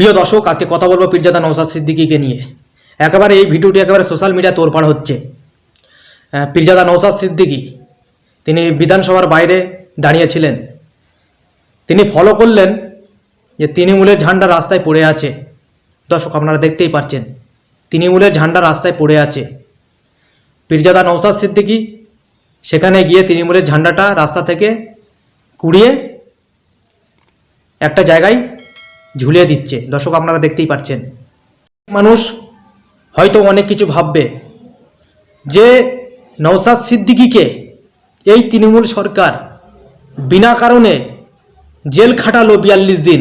প্রিয় দর্শক, আজকে কথা বলব পীরজাদা নৌসাদ সিদ্দিকিকে নিয়ে। একেবারে এই ভিডিওটি একেবারে সোশ্যাল মিডিয়া তোরপাড় হচ্ছে। পীরজাদা নৌসাদ সিদ্দিকি, তিনি বিধানসভার বাইরে দাঁড়িয়েছিলেন। তিনি ফলো করলেন যে তৃণমূলের ঝান্ডা রাস্তায় পড়ে আছে। দর্শক, আপনারা দেখতেই পাচ্ছেন তৃণমূলের ঝান্ডা রাস্তায় পড়ে আছে। পীরজাদা নৌসাদ সিদ্দিকি সেখানে গিয়ে তৃণমূলের ঝান্ডাটা রাস্তা থেকে কুড়িয়ে একটা জায়গায় ঝুলিয়ে দিচ্ছে। দর্শক, আপনারা দেখতেই পাচ্ছেন। মানুষ হয়তো অনেক কিছু ভাববে যে নৌসাদ সিদ্দিকিকে এই তৃণমূল সরকার বিনা কারণে জেল খাটালো বিয়াল্লিশ দিন।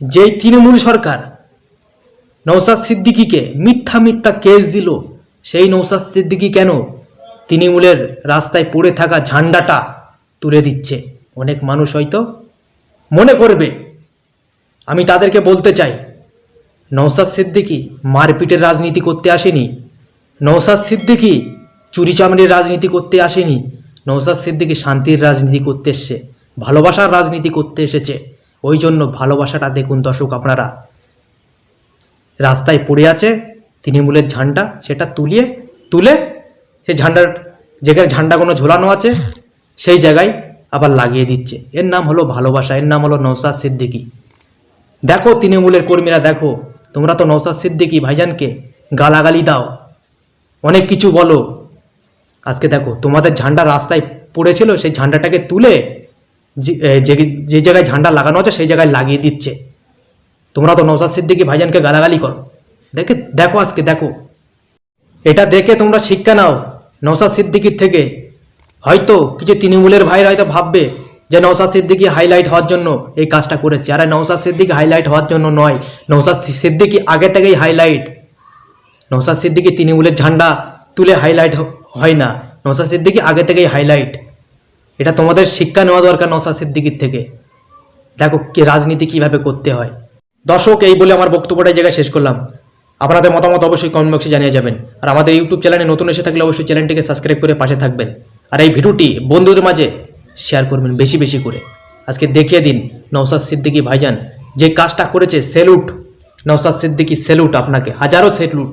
যেই তৃণমূল সরকার নৌসাদ সিদ্দিকিকে মিথ্যা মিথ্যা কেস দিল, সেই নৌসাদ সিদ্দিকি কেন তৃণমূলের রাস্তায় পড়ে থাকা ঝান্ডাটা তুলে দিচ্ছে? অনেক মানুষ হয়তো মনে করবে আমি তাদেরকে বলতে চাই নৌসাদ সিদ্দিকি মারপিটের রাজনীতি করতে আসেনি। নৌসাদ সিদ্দিকি চুরি চামড়ির রাজনীতি করতে আসেনি। নৌসাদ সিদ্দিকি শান্তির রাজনীতি করতে এসছে, ভালোবাসার রাজনীতি করতে এসেছে। ওই জন্য ভালোবাসাটা দেখুন দর্শক আপনারা। রাস্তায় পড়ে আছে তৃণমূলের ঝান্ডা, সেটা তুলিয়ে, তুলে সে ঝান্ডার যেখানে ঝান্ডা কোনো ঝোলানো আছে, সেই জায়গায় আবার লাগিয়ে দিচ্ছে। এর নাম হলো ভালোবাসা, এর নাম হলো নৌসাদ সিদ্দিকি। দেখো তৃণমূলের কর্মীরা, দেখো। তোমরা তো নৌসাদ সিদ্দিকি ভাইজানকে গালাগালি দাও। অনেক কিছু বলো। আজকে দেখো, তোমাদের ঝান্ডা রাস্তায় পড়েছিল, সেই ঝান্ডাটাকে তুলে যে- জায়গায় ঝান্ডা লাগানো আছে, সেই জায়গায় লাগিয়ে দিচ্ছে। তোমরা তো নৌসাদ সিদ্দিকি ভাইজানকে গালাগালি করো। দেখে, দেখো আজকে, দেখো। এটা দেখে তোমরা শিক্ষা নাও নৌসাদ সিদ্দিকির থেকে। হয়তো কিছু তৃণমূলের ভাইরা হয়তো ভাববে যে নৌসাদ সিদ্দিকি হাইলাইট হওয়ার জন্য এই কাজটা করেছে। আরে নৌসাদ সিদ্দিকি হাইলাইট হওয়ার জন্য নয় নৌসাদ সিদ্দিকি আগে থেকেই হাইলাইট নৌসাদ সিদ্দিকি তৃণমূলের ঝান্ডা তুলে হাইলাইট হয় না। নৌসাদ সিদ্দিকি আগে থেকেই হাইলাইট এটা তোমাদের শিক্ষা নেওয়া দরকার নৌসাদ সিদ্দিকির থেকে। দেখো কি রাজনীতি কীভাবে করতে হয়। দর্শক, এই বলে আমার বক্তব্যটা জায়গায় শেষ করলাম। আপনাদের মতামত অবশ্যই কমেন্ট বক্সে জানিয়ে যাবেন। আর আমাদের ইউটিউব চ্যানেলে নতুন এসে থাকলে অবশ্যই চ্যানেলটিকে সাবস্ক্রাইব করে পাশে থাকবেন। আর এই ভিডিওটি বন্ধুদের মাঝে শেয়ার করবেন, বেশি বেশি করে। আজকে দেখিয়ে দিন নৌসাদ সিদ্দিকি ভাইজান যে কাজটা করেছে সেলুট নৌসাদ সিদ্দিকি সেলুট আপনাকে। হাজারো সেলুট